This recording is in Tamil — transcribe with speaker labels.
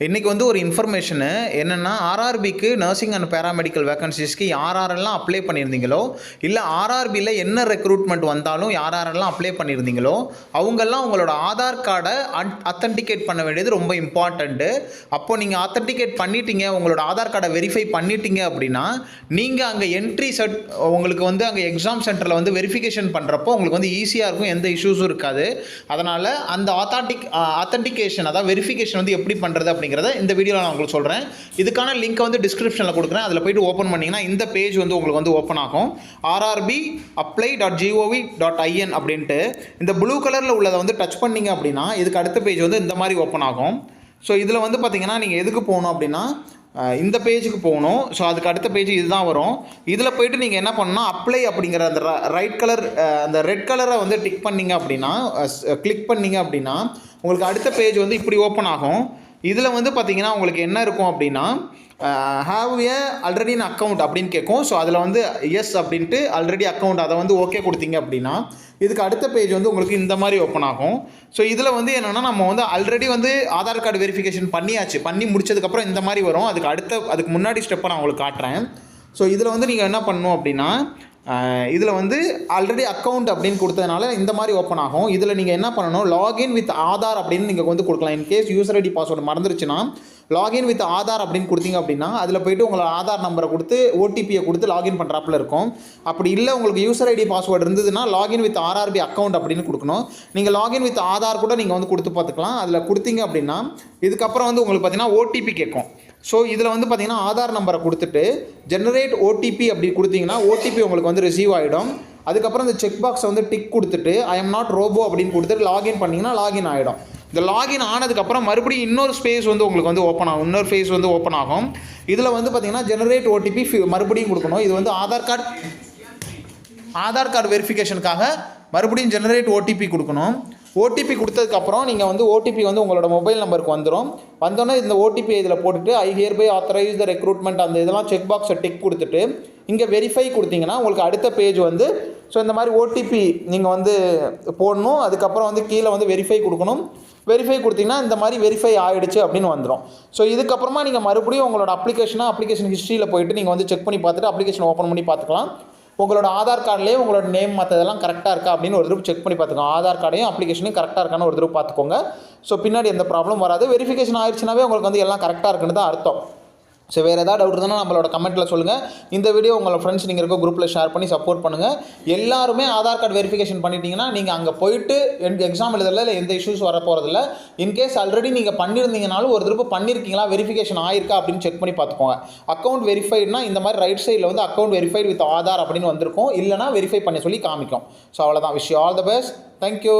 Speaker 1: இன்றைக்கி வந்து ஒரு இன்ஃபர்மேஷனு என்னென்னா ஆர்ஆர்பிக்கு நர்சிங் அண்ட் பேராமெடிக்கல் வேகன்சிஸ்க்கு யாரெல்லாம் அப்ளை பண்ணியிருந்தீங்களோ இல்லை ஆர்ஆர்பியில் என்ன ரெக்ரூட்மெண்ட் வந்தாலும் யார் யாரெல்லாம் அப்ளை பண்ணியிருந்தீங்களோ அவங்கெல்லாம் உங்களோட ஆதார் கார்டை அத்தன்டிகேட் பண்ண வேண்டியது ரொம்ப இம்பார்ட்டண்ட்டு அப்போது நீங்கள் அத்தன்டிகேட் பண்ணிட்டீங்க உங்களோட ஆதார் கார்டை வெரிஃபை பண்ணிட்டீங்க அப்படின்னா நீங்கள் அங்கே என்ட்ரி செட் உங்களுக்கு வந்து அங்கே எக்ஸாம் சென்டரில் வந்து வெரிஃபிகேஷன் பண்ணுறப்போ உங்களுக்கு வந்து ஈஸியாக இருக்கும் எந்த இஷ்யூஸும் இருக்காது. அதனால் அந்த ஆத்தாட்டிக் அத்தன்டிகேஷன் அதாவது வெரிஃபிகேஷன் வந்து எப்படி பண்ணுறது அப்படிங்கிறத இந்த வீடியோவில் நான் உங்களுக்கு சொல்கிறேன் இதுக்கான லிங்க்கை வந்து டிஸ்கிரிப்ஷனில் கொடுக்குறேன். அதில் போயிட்டு ஓப்பன் பண்ணிங்கன்னா இந்த பேஜ் வந்து உங்களுக்கு வந்து ஓப்பன் ஆகும். RRB apply dot GOV dot IN அப்படின்ட்டு இந்த ப்ளூ கலரில் உள்ளதை வந்து டச் பண்ணீங்க அப்படின்னா இதுக்கு அடுத்த பேஜ் வந்து இந்த மாதிரி ஓப்பன் ஆகும். ஸோ இதில் வந்து பார்த்தீங்கன்னா நீங்கள் எதுக்கு போகணும் அப்படின்னா இந்த பேஜுக்கு போகணும். ஸோ அதுக்கு அடுத்த பேஜ் இதுதான் வரும். இதில் போயிட்டு நீங்கள் என்ன பண்ணணும் அப்ளை அப்படிங்கிற அந்த ரைட் கலர் அந்த ரெட் கலரை வந்து டிக் பண்ணீங்க அப்படின்னா கிளிக் பண்ணிங்க அப்படின்னா உங்களுக்கு அடுத்த பேஜ் வந்து இப்படி ஓப்பன் ஆகும். இதில் வந்து பார்த்தீங்கன்னா உங்களுக்கு என்ன இருக்கும் அப்படின்னா have a already in account அப்படின்னு கேட்கும் ஸோ அதில் வந்து எஸ் அப்படின்ட்டு ஆல்ரெடி அக்கௌண்ட் அதை வந்து ஓகே கொடுத்தீங்க அப்படின்னா இதுக்கு அடுத்த பேஜ் வந்து உங்களுக்கு இந்த மாதிரி ஓப்பன் ஆகும். ஸோ இதில் வந்து என்னென்னா நம்ம வந்து ஆல்ரெடி வந்து ஆதார் கார்டு வெரிஃபிகேஷன் பண்ணியாச்சு. பண்ணி முடிச்சதுக்கப்புறம் இந்த மாதிரி வரும். அதுக்கு அடுத்த அதுக்கு முன்னாடி ஸ்டெப்பை நான் உங்களுக்கு காட்டுறேன். ஸோ இதில் வந்து நீங்கள் என்ன பண்ணணும் அப்படின்னா இதில் வந்து ஆல்ரெடி அக்கௌண்ட் அப்படின்னு கொடுத்ததுனால இந்த மாதிரி ஓப்பன் ஆகும். இதில் நீங்கள் என்ன பண்ணணும்? லாகின் வித் ஆதார் அப்படின்னு நீங்கள் வந்து கொடுக்கலாம். In case user ID password மறந்துருச்சுன்னா login with Aadhaar அப்படின்னு கொடுத்தீங்க அப்படின்னா அதில் போய்ட்டு உங்களோட ஆதார் நம்பரை கொடுத்து ஓடிபியை கொடுத்து லாகின் பண்ணுறாப்புல இருக்கும். அப்படி இல்லை உங்களுக்கு யூசர் ஐடி பாஸ்வேர்டு இருந்ததுன்னா லாகின் வித் ஆர்ஆர்பி அக்கௌண்ட் அப்படின்னு கொடுக்கணும். நீங்கள் லாகின் வித் ஆதார் கூட நீங்கள் வந்து கொடுத்து பார்த்துக்கலாம். அதில் கொடுத்தீங்க அப்படின்னா இதுக்கப்புறம் வந்து உங்களுக்கு பார்த்தீங்கன்னா ஓடிபி கேட்கும். ஸோ இதில் வந்து பார்த்தீங்கன்னா ஆதார் நம்பரை கொடுத்துட்டு ஜெனரேட் ஓடிபி அப்படி கொடுத்தீங்கன்னா ஓடிபி உங்களுக்கு வந்து ரிசீவ் ஆகிடும் அதுக்கப்புறம் இந்த செக் பாக்ஸை வந்து டிக் கொடுத்துட்டு ஐ எம் நாட் ரோபோ அப்படின்னு கொடுத்துட்டு லாகின் பண்ணிங்கன்னா லாகின் ஆகிடும் இந்த லாகின் ஆனதுக்கப்புறம் மறுபடியும் இன்னொரு ஸ்பேஸ் வந்து உங்களுக்கு வந்து ஓப்பன் ஆகும். இன்னொரு ஃபேஸ் வந்து ஓப்பன் ஆகும். இதில் வந்து பார்த்தீங்கன்னா ஜெனரேட் ஓடிபி மறுபடியும் கொடுக்கணும். இது வந்து ஆதார் கார்டு ஆதார் கார்டு வெரிஃபிகேஷனுக்காக மறுபடியும் ஜெனரேட் ஓடிபி கொடுக்கணும். ஓடிபி கொடுத்ததுக்கப்புறம் நீங்கள் வந்து ஓடிபி வந்து உங்களோட மொபைல் நம்பருக்கு வந்துடும் வந்தோடனே இந்த ஓடிபி இதில் போட்டுட்டு I hereby authorize the recruitment அந்த இதெல்லாம் செக் பாக்ஸை டிக் கொடுத்துட்டு இங்கே வெரிஃபை கொடுத்தீங்கன்னா உங்களுக்கு அடுத்த பேஜ் வந்து ஸோ இந்த மாதிரி ஓடிபி நீங்கள் வந்து போடணும். அதுக்கப்புறம் வந்து கீழே வந்து வெரிஃபை கொடுக்கணும். வெரிஃபை கொடுத்தீங்கன்னா இந்த மாதிரி வெரிஃபை ஆகிடுச்சு அப்படின்னு வந்துடும் ஸோ இதுக்கப்புறமா நீங்கள் மறுபடியும் உங்களோட அப்ளிகேஷனாக அப்ளிகேஷன் ஹிஸ்ட்ரியில் போயிட்டு நீங்கள் வந்து செக் பண்ணி பார்த்துட்டு அப்ளிகேஷன் ஓப்பன் பண்ணி பார்த்துக்கலாம். உங்களோட ஆதார் கார்டுலேயே உங்களோட நேம் மற்றதெல்லாம் கரெக்டாக இருக்கா அப்படின்னு ஒரு தடவை செக் பண்ணி பார்த்துக்கோங்க. ஆதார் கார்டையும் அப்ளிகேஷனையும் கரெக்டாக இருக்கான்னு ஒரு தடவை பார்த்துக்கோங்க. ஸோ பின்னாடி எந்த ப்ராப்ளம் வராது. வெரிஃபிகேஷன் ஆயிடுச்சுனாவே உங்களுக்கு வந்து எல்லாம் கரெக்டாக இருக்குன்னு தான் அர்த்தம். ஸோ வேறு ஏதாவது டவுட் இருந்தால் நம்மளோட கமெண்ட்டில் சொல்லுங்கள் இந்த வீடியோ உங்களோட ஃப்ரெண்ட்ஸ் நீங்கள் இருக்க குரூப்பில் ஷேர் பண்ணி சப்போர்ட் பண்ணுங்கள் எல்லாருமே ஆதார் கார்டு வெரிஃபிகேஷன் பண்ணிட்டீங்கன்னா நீங்கள் அங்கே போயிட்டு எக்ஸாம் எழுதல இல்லை எந்த இஷ்யூஸ் வர போகிறதில்ல இன்கேஸ் ஆல்ரெடி நீங்கள் பண்ணியிருந்தீங்கனாலும் ஒரு திருப்பி பண்ணியிருக்கீங்களா வெரிஃபிகேஷன் ஆயிருக்கா அப்படின்னு செக் பண்ணி பார்த்துக்கோங்க. அக்கௌண்ட் வெரிஃபைட்னா இந்த மாதிரி ரைட் சைடில் வந்து அக்கௌண்ட் வெரிஃபைட் வித் ஆதார் அப்படின்னு வந்திருக்கும். இல்லைனா வெரிஃபை பண்ண சொல்லி காமிக்கும். ஸோ அவ்வளோதான் விஷயம் ஆல் த பெஸ்ட் தேங்க்யூ